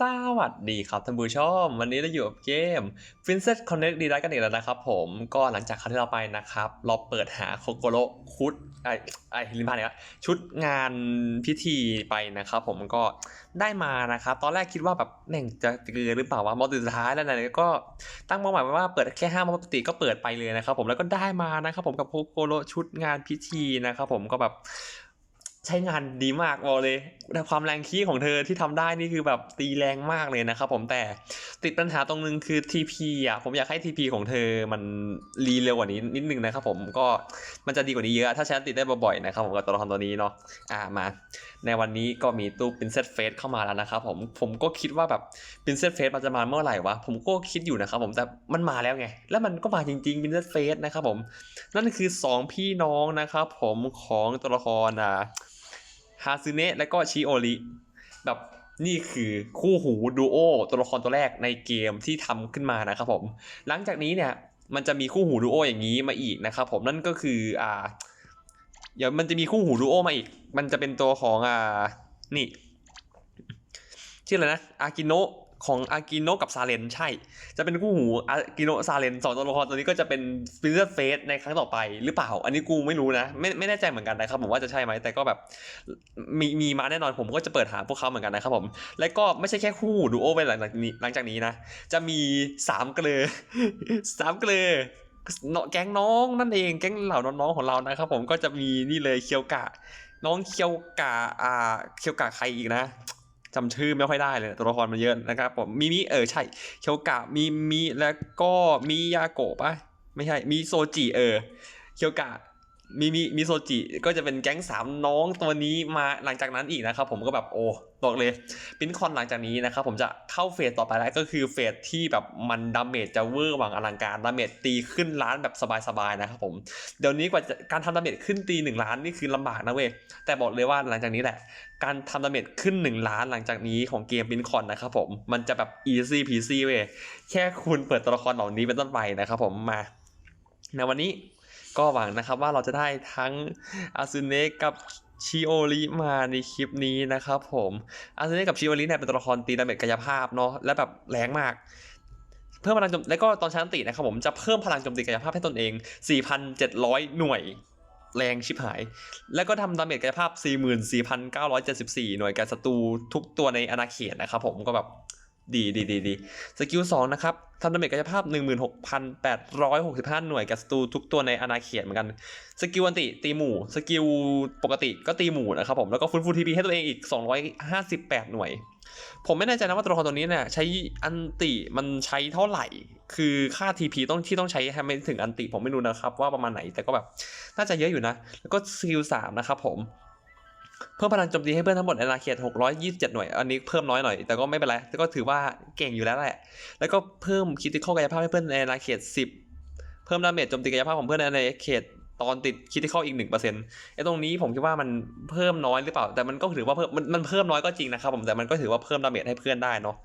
สวัสดีครับท่านผู้ชม วันนี้เราอยู่กับเกม Princess Connect ดีรักันอีกแล้วนะครับผมก็หลังจากครั้งที่เราไปนะครับ เราเปิดหาโคโกโรคุดไอไอลิมพานเนี่ยชุดงานพิธีไปนะครับผมก็ได้มานะครับ ตอนแรกคิดว่าแบบแม่งจะเกลือหรือเปล่าวะมอสุดท้ายแล้วนะก็ตั้งเป้าหมายไว้ว่าเปิดแค่ห้ามอปกติก็เปิดไปเลยนะครับผมแล้วก็ได้มานะครับผมกับโคโกโรชุดงานพิธีนะครับผมก็แบบ ใช้งานดีมากบอกเลยแต่ความแรงคีย์ของเธอที่ทำได้นี่คือแบบตีแรงมากเลยนะครับผมแต่ติดปัญหาตรงนึงคือ TP อะผมอยากให้ TP ของเธอมันรีเร็วกว่านี้นิดนึงนะครับผมก็มันจะดีกว่านี้เยอะถ้าใช้ติดได้บ่อยๆนะครับผมกับตัวละครตัวนี้เนาะอ่ามา ในวันนี้ก็มีตู้ Princess Face เข้ามาแล้วนะครับผมผมก็คิดว่าแบบ Princess Face มันจะมาเมื่อไหร่วะผมก็คิดอยู่นะครับผมแต่มันมาแล้วไง แล้วมันก็มาจริงๆ Princess Face นะครับผมนั่นคือสองพี่น้องนะครับผมของตัวละครอ่าาซึเนะและก็ชิโอริแบบนี่คือคู่หูดูโอตัวละครตัวแรกในเกมที่ทำขึ้นมานะครับผม หลังจากนี้เนี่ยมันจะมีคู่หูดูโออย่างนี้มาอีกนะครับผมนั่นก็คืออ่าเดี๋ยวมันจะมีคู่หูดูโอมาอีก มันจะเป็นตัวของอ่านี่ ชื่ออะไรนะอากิโนะ ของอากิโนกับซาเลนใช่ จะเป็นคู่หูอากิโนะซาเลนสองตัวละครตัวนี้ก็จะเป็นฟิลเลอร์เฟสในครั้งต่อไปหรือเปล่า อันนี้กูไม่รู้นะ ไม่ไม่แน่ใจเหมือนกันนะครับผมว่าจะใช่ไหมแต่ก็แบบมีมีมาแน่นอนผมก็จะเปิดหาพวกเขาเหมือนกันนะครับผม และก็ไม่ใช่แค่คู่ดูโอไปหลังจากนี้หลังจากนี้นะ จะมีสามเกลือสามเกลือเนาะแก๊งน้องนั่นเองแก๊งเหล่าน้องๆของเรานะครับผมก็จะมีนี่เลยเคียวกะ น้องเคียวกะอ่าเคียวกะใครอีกนะ จำชื่อไม่ค่อยได้เลยตัวละครมันเยอะนะครับผมมีมิเออใช่เคียวกะมีมิแล้วก็มิยาโกะปะไม่ใช่มีโซจิเออเคียวกะ มีมีมิโซจิก็จะเป็นแก๊งสามน้องตัวนี้มาหลังจากนั้นอีกนะครับผมก็แบบโอ้บอกเลยปิ้นคอนหลังจากนี้นะครับผมจะเข้าเฟสต่อไปแล้วก็คือเฟสที่แบบมันดาเมจจะเวอร์หวังอลังการดาเมจตีขึ้นล้านแบบสบายๆนะครับผมเดี๋ยวนี้กว่าการทำดาเมจขึ้นตีหนึ่งล้านนี่คือลำบากนะเว้ยแต่บอกเลยว่าหลังจากนี้แหละ การทำดาเมจขึ้น 1 ล้านหลังจากนี้ของเกมบินคอนนะครับผมมันจะแบบ easy peasy เว้ยแค่คุณเปิดตัวละครเหล่านี้เป็นต้นไปนะครับผมมาในวันนี้ ก็หวังนะครับว่าเราจะได้ทั้งอาซูเนะกับชิโอริมาในคลิปนี้นะครับผมอาซูเนะกับชิโอริเนี่ยเป็นตัวละครตีดาเมจกายภาพเนาะและแบบแรงมากเพิ่มพลังโจมแล้วก็ตอนชาร์จตินะครับผมจะเพิ่มพลังโจมตีกายภาพให้ตนเอง 4,700 หน่วยแรงชิบหาย แล้วก็ทำดาเมจกายภาพ 44,974 หน่วยกับศัตรูทุกตัวในอาณาเขตนะครับผมก็แบบ ดีดีดีดีสกิล2นะครับทำดาเมจกายภาพ 16,865 หน่วยกับศัตรูทุกตัวในอาณาเขตเหมือนกัน สกิลอันติ ตีหมู่ สกิลปกติก็ตีหมู่นะครับผม แล้วก็ฟื้นฟูทีพีให้ตัวเองอีก 258 หน่วย ผมไม่แน่ใจนะว่าตัวละครตัวนี้เนี่ยใช้อันติมันใช้เท่าไหร่ คือค่า TP ต้องที่ต้องใช้ให้ไม่ถึงอันติผมไม่รู้นะครับว่าประมาณไหนแต่ก็แบบน่าจะเยอะอยู่นะ แล้วก็สกิล3นะครับผม เพิ่มพลังโจมตีให้เพื่อนทั้งหมดในอาณาเขต627 หน่วย อันนี้เพิ่มน้อยหน่อย แต่ก็ไม่เป็นไรแต่ก็ถือว่าเก่งอยู่แล้วแหละ แล้วก็เพิ่มคิติคอลกายภาพให้เพื่อนในอาณาเขต 10 เพิ่มดาเมจโจมตีกายภาพของเพื่อนในอาณาเขตตอนติดคิติคอลอีก1%ไอ้ตรงนี้ผมคิดว่ามันเพิ่มน้อยหรือเปล่า แต่มันก็ถือว่าเพิ่มมันมันเพิ่มน้อยก็จริงนะครับผมแต่มันก็ถือว่าเพิ่มดาเมจให้เพื่อนได้เนาะ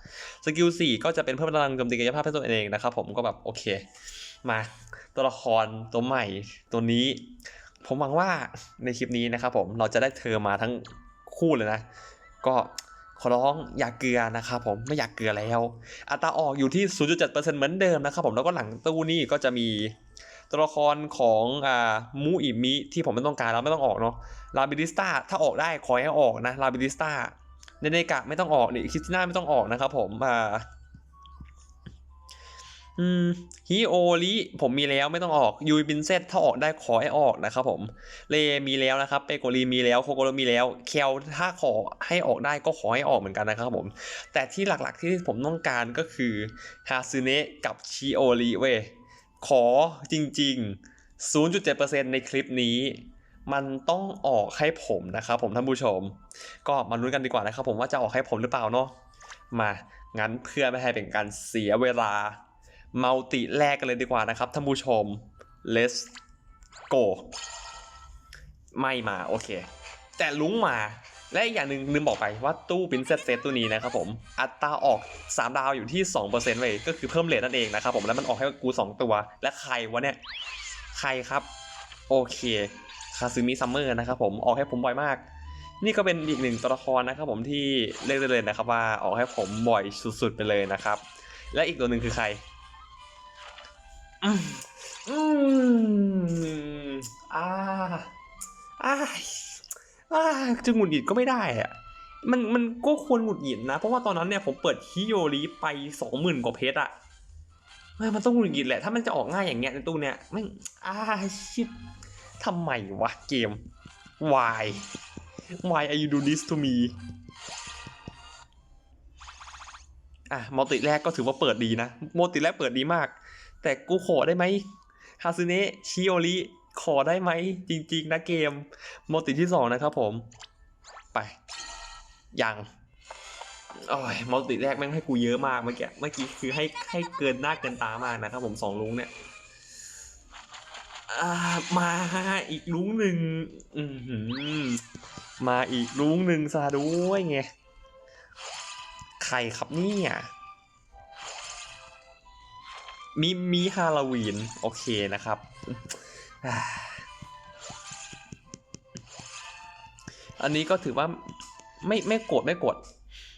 สกิล4ก็จะเป็นเพิ่มพลังโจมตีกายภาพให้ตัวเองนะครับผมก็แบบโอเค มา ตัวละครตัวใหม่ตัวนี้ ผมหวังว่าในคลิปนี้นะครับผมเราจะได้เธอมาทั้งคู่เลยนะ ก็ขอร้องอย่าเกลือนะครับผมไม่อยากเกลือแล้ว อัตราออกอยู่ที่ 0.7%เหมือนเดิมนะครับผมแล้วก็หลังตู้นี่ก็จะมีตัวละครของอ่ามูอิมิที่ผมไม่ต้องการแล้วไม่ต้องออกเนาะลาบิลิสตาถ้าออกได้ขอให้ออกนะลาบิลิสตาเนเนกะไม่ต้องออกนี่คริสติน่าไม่ต้องออกนะครับผมอ่า อืมฮิโอริผมมีแล้วไม่ต้องออกยูบินเซตถ้าออกได้ขอให้ออกนะครับผมเลมีแล้วนะครับเปโกรีมีแล้วโคโกโรมีแล้วเคลถ้าขอให้ออกได้ก็ขอให้ออกเหมือนกันนะครับผม แต่ที่หลักๆที่ผมต้องการก็คือฮาซึเนะกับชิโอริเว้ยขอจริง ๆ 0.7%ในคลิปนี้มันต้องออกให้ผมนะครับผมท่านผู้ชม ก็มาลุ้นกันดีกว่านะครับผมว่าจะออกให้ผมหรือเปล่าเนาะมางั้นเพื่อไม่ให้เป็นการเสียเวลา มัลติแรกกันเลยดีกว่านะครับท่านผู้ชม let's go ไม่มาโอเค แต่ลุงมาและอีกอย่างหนึ่งลืมบอกไปว่าตู้ปินเซตเซตตัวนี้นะครับผมอัตราออก 3 ดาวอยู่ที่ 2%เลยก็คือเพิ่มเลทนั่นเองนะครับผมแล้วมันออกให้กู 2 ตัว และใครวะเนี่ย ใครครับ โอเคคาซึมิซัมเมอร์นะครับผมออกให้ผมบ่อยมาก นี่ก็เป็นอีกหนึ่งตัวละครนะครับผมที่เรียกได้เลยนะครับว่าออกให้ผมบ่อยสุดๆไปเลยนะครับ และอีกตัวหนึ่งคือใคร อืมอืมอ่าอ่าอ่าจะหงุดหงิดก็ไม่ได้อะมันมันก็ควรหงุดหงิดนะ เพราะว่าตอนนั้นเนี่ยผมเปิดฮิโยริไปสองหมื่นกว่าเพชรอะมันต้องหงุดหงิดแหละ ถ้ามันจะออกง่ายอย่างเงี้ยในตู้เนี่ยไม่อ่าชิดทำไมวะเกม why why are you do this to me อะมอติแรกก็ถือว่าเปิดดีนะมอติแรกเปิดดีมาก แต่กูขอได้ไหมฮาซึเนะชิโอริขอได้ไหมจริง ๆ นะเกมมติที่สองนะครับผม ไป ยังโอ้ยมอติแรกแม่งให้กูเยอะมากเมื่อกี้เมื่อกี้คือให้ให้เกินหน้าเกินตามากนะครับผมสองลุงเนี่ยมาอีกลุงหนึ่งมาอีกลุงหนึ่งซะด้วยไงใครครับเนี่ย มีมีฮาโลวีน โอเคนะครับ อันนี้ก็ถือว่าไม่ไม่โกรธไม่โกรธ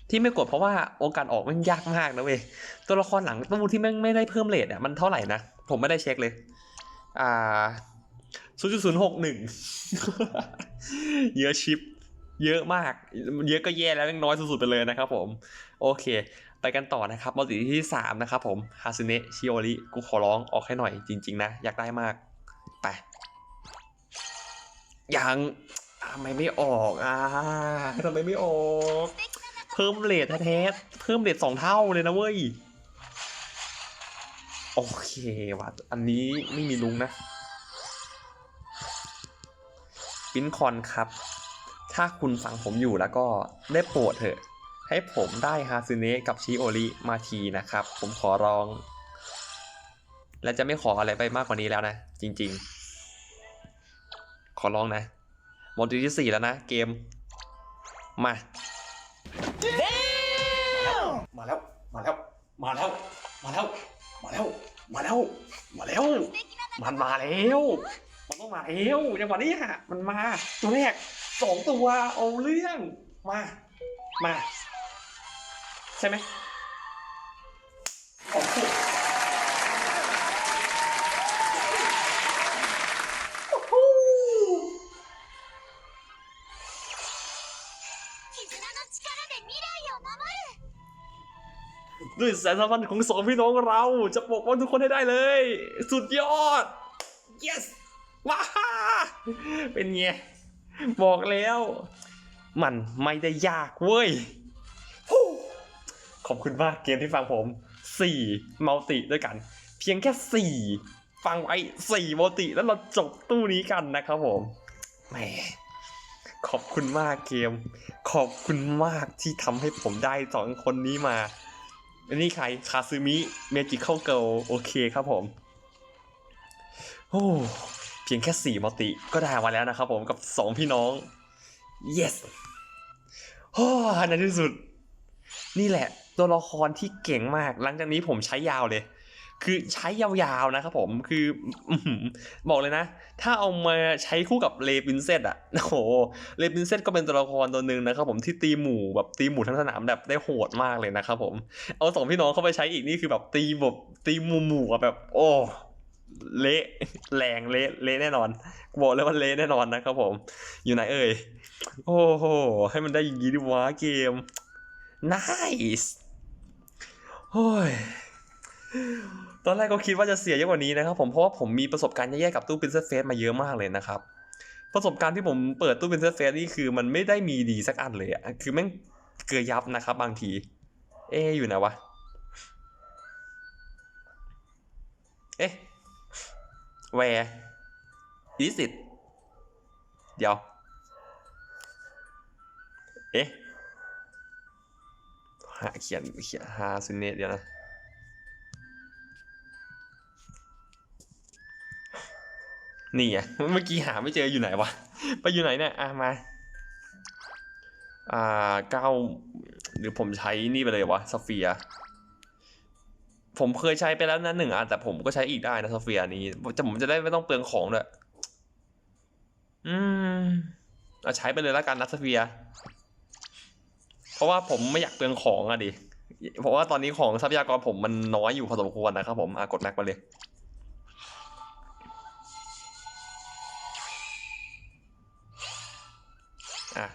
ที่ไม่โกรธเพราะว่าโอกาสออกมันยากมากนะเว้ยตัวละครหลังตู้ที่แม่ไม่ได้เพิ่มเลทอะมันเท่าไหร่นะ ผมไม่ได้เช็คเลย อ่าศูนย์จุดศูนย์หกหนึ่งเยอะชิป เยอะมาก เยอะก็แย่แล้วยังน้อยสุดๆไปเลยนะครับผม โอเค ไปกันต่อนะครับมัลติที่สามนะครับผมฮาซึเนะชิโอริกูขอร้องออกให้หน่อยจริง ๆ นะ อยากได้มาก ไป ยังทำไมไม่ออกอ่าทำไมไม่ออก เพิ่มเลทแท้ๆเพิ่มเลทสองเท่าเลยนะเว้ย โอเควะอันนี้ไม่มีลุงนะปิ้นคอนครับ ถ้าคุณฟังผมอยู่แล้วก็ได้โปรดเถอะ ให้ผมได้ฮาซึเนะกับชิโอริมาทีนะครับ ผมขอร้อง และจะไม่ขออะไรไปมากกว่านี้แล้วนะ จริง ๆ ขอร้องนะหมดที่สี่แล้วนะ เกม มา มาแล้ว มาแล้ว มาแล้ว มาแล้ว มาแล้ว มาแล้ว มาแล้ว มันมาแล้ว มันต้องมาแล้วจังหวะนี้ฮะมันมา ตัวแรกสองตัว เอาเรื่อง มา มาใช่ไหมด้วยแสนสัมพันธ์ของสองพี่น้องเราจะปกป้องทุกคนให้ได้เลย สุดยอด yes ว้าเป็นไง บอกแล้ว มันไม่ได้ยากเว้ย ขอบคุณมากเกมที่ฟังผม4มัลติด้วยกัน เพียงแค่ 4 ฟังไว้4มัลติแล้วเราจบตู้นี้กันนะครับผมแหมขอบคุณมากเกม ขอบคุณมากที่ทำให้ผมได้สองคนนี้มาอันนี้ใครคาซึมิเมจิค a l เกิลโอเคครับผมโอ้เพียงแค่สี่มัลติก็ได้มาแล้วนะครับผมกับสองพี่น้อง yes โอ้ในที่สุด นี่แหละ ตัวละครที่เก่งมาก หลังจากนี้ผมใช้ยาวเลย คือใช้ยาวๆนะครับผมคือบอกเลยนะ ถ้าเอามาใช้คู่กับเลปินเซตอะโอ้โหเลปินเซตก็เป็นตัวละครตัวหนึ่งนะครับผมที่ตีหมู่แบบตีหมู่ทั้งสนามแบบได้โหดมากเลยนะครับผม เอาสองพี่น้องเข้าไปใช้อีกนี่คือแบบตีแบบตีหมู่หมู่ๆแบบ โอ้เละแรงเละเละแน่นอนบอกเลยว่าเละแน่นอนนะครับผม อยู่ไหนเอ่ย โอ้โห ให้มันได้อย่างนี้ดิวะเกม nice โอ้ยตอนแรกก็คิดว่าจะเสียเยอะกว่านี้นะครับผมเพราะว่าผมมีประสบการณ์แย่ๆกับตู้ Princess Face มาเยอะมากเลยนะครับ ประสบการณ์ที่ผมเปิดตู้ Princess Face นี่คือมันไม่ได้มีดีสักอันเลยอะคือแม่งเกลือยับนะครับบางที เอ๊อยู่ไหนวะ เอ๊ะ where is it เดี๋ยว เอ๊ะ หาเขียนเขียนหาซินเนตเดียวนะนี่ไงเมื่อกี้หาไม่เจออยู่ไหนวะ ไปอยู่ไหนเนี่ยอะมา อ่าเก้าหรือผมใช้นี่ไปเลยวะสเฟีย ผมเคยใช้ไปแล้วนะหนึ่งอันแต่ผมก็ใช้อีกได้นะสเฟียนี้จะผมจะได้ไม่ต้องเปลืองของด้วย อืมเอาใช้ไปเลยแล้วกันนัสเฟีย ราะว่าผมไม่อยากเปลืองของอะดิ เพราะว่าตอนนี้ของทรัพยากรผมมันน้อยอยู่พอสมควรนะครับผมอะกดแม็กมาเลย อะ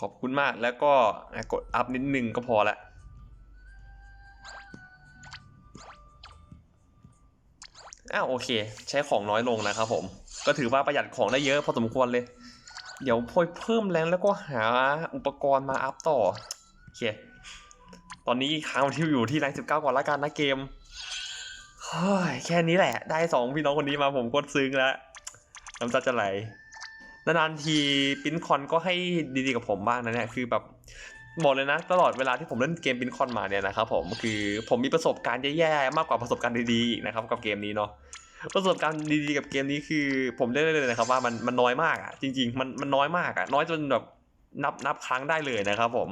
ขอบคุณมากแล้วก็กดอัพนิดนึงก็พอละอ้าวโอเค ใช้ของน้อยลงนะครับผม ก็ถือว่าประหยัดของได้เยอะพอสมควรเลย เดี๋ยวพอยเพิ่มแรงแล้วก็หาอุปกรณ์มาอัพต่อ โอเค ตอนนี้ค้างที่อยู่ที่แรงสิบเก้าก่อนละกันนะเกมเฮ้ยแค่นี้แหละ ได้สองพี่น้องคนนี้มาผมก็ซึ้งแล้ว น้ำตาจะไหลนานๆทีปิ้นคอนก็ให้ดีๆกับผมบ้างนะเนี่ยคือแบบบอกเลยนะ ตลอดเวลาที่ผมเล่นเกมปิ้นคอนมาเนี่ยนะครับผมคือผมมีประสบการณ์แย่ๆมากกว่าประสบการณ์ดีๆอีกนะครับกับเกมนี้เนาะ ประสบการณ์ดีๆกับเกมนี้คือ ผมได้เลยนะครับ ว่ามันมันน้อยมากอะจริง ๆ มันมันน้อยมากอะน้อยจนแบบนับนับครั้งได้เลยนะครับผม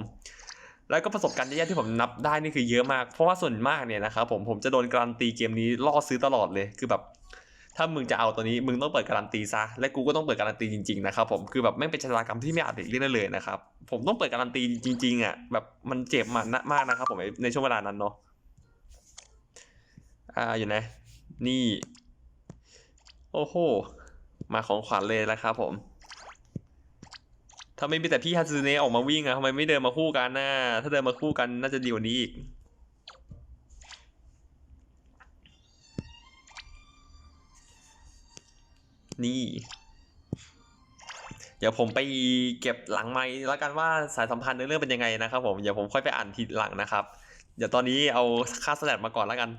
แล้วก็ประสบการณ์แย่ๆที่ผมนับได้นี่คือเยอะมาก เพราะว่าส่วนมากเนี่ยนะครับผมผมจะโดนการันตีเกมนี้ล่อซื้อตลอดเลยคือแบบ ถ้ามึงจะเอาตัวนี้มึงต้องเปิดการันตีซะและกูก็ต้องเปิดการันตีจริงๆนะครับผมคือแบบไม่เป็นชะตากรรมที่ไม่อาจหลีกเลี่ยงได้เลยนะครับผมต้องเปิดการันตีจริงๆอะแบบมันเจ็บมันมากนะครับผมในช่วงเวลานั้นเนาะอ่าอยู่นะนี่ อ้โห มาของขวัญเลยแล้วครับผมถ้าไมมีแต่พี่ฮาซูเนะออกมาวิ่งอะทำไมไม่เดินมาคู่กันน่ะถ้าเดินมาคู่กันน่าจะดีกว่านี้อีก นี่ เดี๋ยวผมไปเก็บหลังไม้แล้วกันว่าสายสัมพันธ์ในเรื่องเป็นยังไงนะครับผม เดี๋ยวผมค่อยไปอ่านทีหลังนะครับ เดี๋ยวตอนนี้เอาค่าสแตทมาก่อนแล้วกัน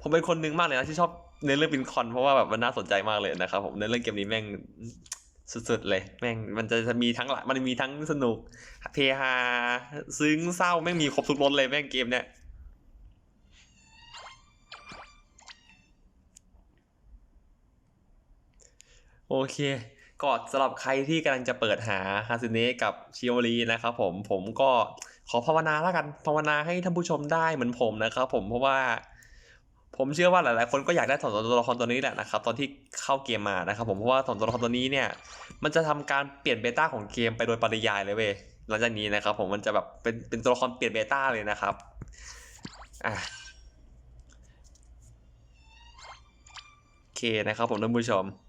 ผมเป็นคนนึงมากเลยนะที่ชอบ ในเรื่องบินคอนเพราะว่าแบบมันน่าสนใจมากเลยนะครับผมในเรื่องเกมนี้แม่งสุดๆเลย แม่งมันจะมีทั้งหลายมันมีทั้งสนุกเฮฮาซึ้งเศร้าแม่งมีครบทุกรสเลยแม่งเกมเนี้ยโอเคก็สำหรับใครที่กำลังจะเปิดหาฮาซิเนะกับชิโอรีนะครับผมผมก็ขอภาวนาแล้วกันภาวนาให้ท่านผู้ชมได้เหมือนผมนะครับผมเพราะว่า ผมเชื่อว่าหลายๆ คนก็อยากได้สองตัวละครตัวนี้แหละนะครับตอนที่เข้าเกมมานะครับผมเพราะว่าสองตัวละครตัวนี้เนี่ย มันจะทำการเปลี่ยนเบต้าของเกมไปโดยปริยายเลยเว้ยหลังจากนี้นะครับผมมันจะแบบเป็นเป็นตัวละครเปลี่ยนเบต้าเลยนะครับอะโอเคนะครับผมท่านผู้ชม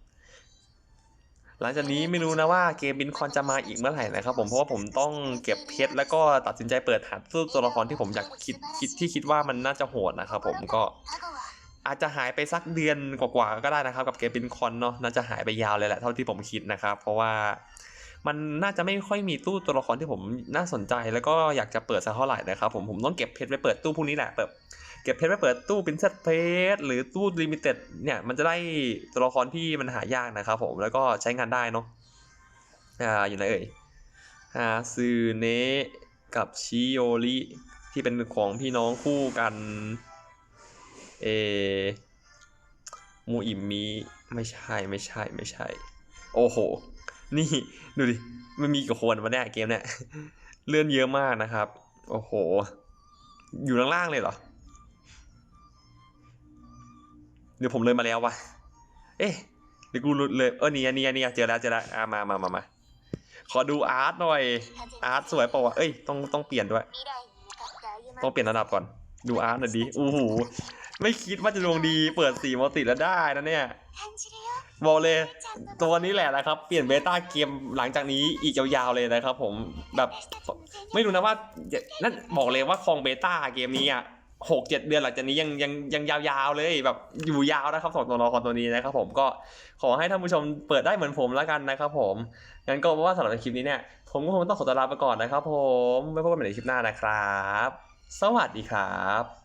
หลังจากนี้ไม่รู้นะว่าเกมบินคอนจะมาอีกเมื่อไหร่นะครับผมเพราะว่าผมต้องเก็บเพชรแล้วก็ตัดสินใจเปิดหาตู้ตัวละครที่ผมอยากคิดคิดที่คิดว่ามันน่าจะโหดนะครับผมก็อาจจะหายไปสักเดือนกว่าๆก็ได้นะครับ กับเกมบินคอนเนาะน่าจะหายไปยาวเลยแหละเท่าที่ผมคิดนะครับ เพราะว่ามันน่าจะไม่ค่อยมีตู้ตัวละครที่ผมน่าสนใจ แล้วก็อยากจะเปิดสักเท่าไหร่นะครับผมผมต้องเก็บเพชรไปเปิดตู้พวกนี้แหละแบบ ก็บเพชรไปเปิดตู้ปินเซตเพชรหรือตู้ลิมิเต็ดเนี่ยมันจะได้ตัวละครที่มันหายากนะครับผมแล้วก็ใช้งานได้เนาะอ่าอยู่ไหนเอ่ยฮาซึเนะกับชิโอริที่เป็นของพี่น้องคู่กันเอมูอิมมีไม่ใช่ไม่ใช่ไม่ใช่ โอ้โห นี่ ดูดิ มันมีกี่คนวะเนี่ยเกมเนี่ย เลื่อนเยอะมากนะครับ โอ้โห อยู่ล่างๆเลยเหรอ เดี๋ยวผมเลยมาแล้ววะ เอ๊ะเดี๋ยวกูเลยเออเนี่ยเนี่ยเนี่ยเจอแล้วเจอแล้วอ่ามามามามาขอดูอาร์ตหน่อย อาร์ตสวยเปล่าวะเอ้ยต้องต้องเปลี่ยนด้วย ต้องเปลี่ยนระดับก่อน ดูอาร์ตหน่อยดิโอ้โหไม่คิดว่าจะดวงดีเปิดสีมอติแล้วได้นะเนี่ยบอกเลย ตัวนี้แหละนะครับ เปลี่ยนเบต้าเกมหลังจากนี้อีกยาวๆเลยนะครับผมแบบไม่รู้นะว่านั่นบอกเลยว่าคองเบต้าเกมนี้อะ หกเจ็ดเดือนหลังจากนี้ยังยังยังยาวๆเลยแบบอยู่ยาวนะครับสองตัวละครตัวนี้นะครับผมก็ขอให้ท่านผู้ชมเปิดได้เหมือนผมแล้วกันนะครับผมงั้นก็ว่าสำหรับคลิปนี้เนี่ยผมก็คงต้องขอตัวลาไปก่อนนะครับผมไว้พบกันใหม่ในคลิปหน้านะครับ สวัสดีครับ